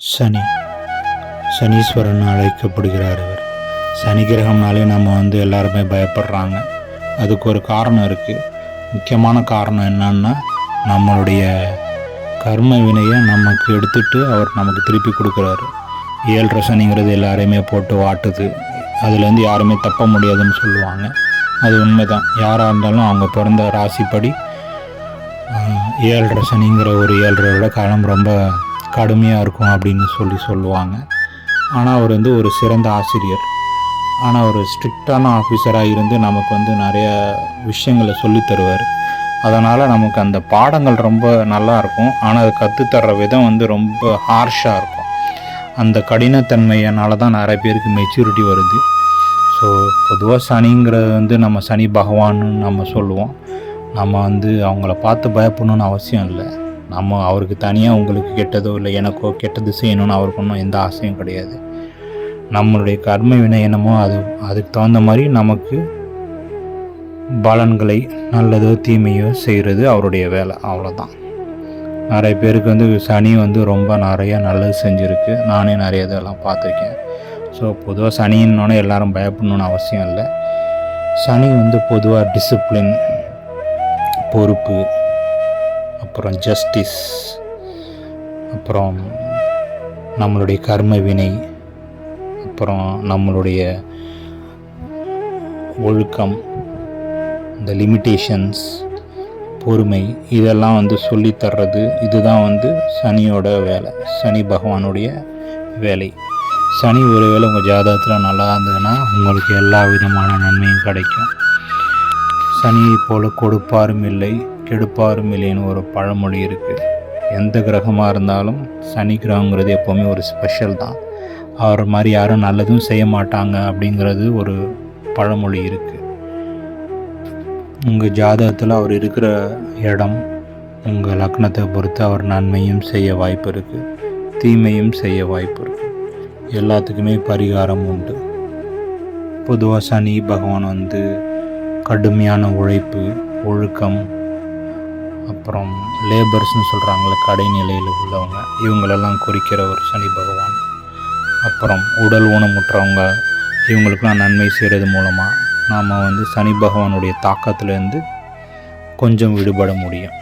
சனி. சனீஸ்வரன் அழைக்கப்படுகிறார் இவர். சனி கிரகம்னாலே நம்ம வந்து எல்லாருமே பயப்படுறாங்க. அதுக்கு ஒரு காரணம் இருக்குது முக்கியமான காரணம் என்னன்னா நம்மளுடைய கர்ம வினையை நமக்கு எடுத்துட்டு அவர் நமக்கு திருப்பி கொடுக்குறாரு. ஏழரை சனிங்கிறது எல்லாரையுமே போட்டு வாட்டுது. அதுலேருந்து யாருமே தப்ப முடியாதுன்னு சொல்லுவாங்க. அது உண்மைதான். யாராக இருந்தாலும் அவங்க பிறந்த ராசிப்படி ஏழரை சனிங்கிற ஒரு ஏழரை விட காலம் ரொம்ப கடுமையாக இருக்கும் அப்படின்னு சொல்லி சொல்லுவாங்க. ஆனால் அவர் வந்து ஒரு சிறந்த ஆசிரியர். ஆனால் ஒரு ஸ்ட்ரிக்டான ஆஃபீஸராக இருந்து நமக்கு வந்து நிறைய விஷயங்களை சொல்லி தருவார். அதனால் நமக்கு அந்த பாடங்கள் ரொம்ப நல்லா இருக்கும். ஆனால் அது கற்றுத்தர்ற விதம் வந்து ரொம்ப ஹார்ஷாக இருக்கும். அந்த கடினத்தன்மையினால தான் நிறைய பேருக்கு மெச்சூரிட்டி வருது. ஸோ பொதுவாக சனிங்கிறது வந்து நம்ம சனி பகவான்னு நம்ம சொல்லுவோம். நம்ம வந்து அவங்கள பார்த்து பயப்படணும்னு அவசியம் இல்லை. நம்ம அவருக்கு தனியாக உங்களுக்கு கெட்டதோ இல்லை எனக்கோ கெட்டது செய்யணும்னு அவருக்கு ஒன்றும் எந்த ஆசையும் கிடையாது. நம்மளுடைய கர்ம வினை என்னமோ அது அதுக்கு தகுந்த மாதிரி நமக்கு பலன்களை நல்லதோ தீமையோ செய்கிறது அவருடைய வேலை. அவ்வளோதான் நிறைய பேருக்கு வந்து சனி வந்து ரொம்ப நிறையா நல்லது செஞ்சுருக்கு. நானே நிறைய இதெல்லாம் பார்த்துருக்கேன். ஸோ பொதுவாக சனின்னொன்னே எல்லாரும் பயப்படணும்னு அவசியம் இல்லை. சனி வந்து பொதுவாக டிசிப்ளின் பொறுப்பு அப்புறம் ஜஸ்டிஸ் அப்புறம் நம்மளுடைய கர்ம வினை அப்புறம் நம்மளுடைய ஒழுக்கம் இந்த லிமிட்டேஷன்ஸ் பொறுமை இதெல்லாம் வந்து சொல்லி தர்றது இதுதான் வந்து சனியோட வேலை சனி பகவானுடைய வேலை. சனி ஒருவேளை உங்கள் ஜாதகத்தில் நல்லா இருந்ததுன்னா உங்களுக்கு எல்லா விதமான நன்மையும் கிடைக்கும். சனியை போல கொடுப்பாரும் இல்லை கெடுப்பாரும் இல்லைன்னு ஒரு பழமொழி இருக்குது. எந்த கிரகமாக இருந்தாலும் சனி கிரகங்கிறது எப்போவுமே ஒரு ஸ்பெஷல் தான். அவர் மாதிரி யாரும் நல்லதும் செய்ய மாட்டாங்க அப்படிங்கிறது ஒரு பழமொழி இருக்குது உங்கள் ஜாதகத்தில் அவர் இருக்கிற இடம் உங்கள் லக்னத்தை பொறுத்து அவர் நன்மையும் செய்ய வாய்ப்பு இருக்குது தீமையும் செய்ய வாய்ப்பு இருக்குது எல்லாத்துக்குமே பரிகாரம் உண்டு. பொதுவாக சனி பகவான் வந்து கடுமையான உழைப்பு ஒழுக்கம் அப்புறம் லேபர்ஸ்னு சொல்கிறாங்களே கடைநிலையில் உள்ளவங்க இவங்களெல்லாம் குறிக்கிற ஒரு சனி பகவான். அப்புறம் உடல் ஊனமுற்றவங்க இவங்களுக்கெல்லாம் நன்மை செய்கிறது மூலமாக நாம் வந்து சனி பகவானுடைய தாக்கத்துலேருந்து கொஞ்சம் விடுபட முடியும்.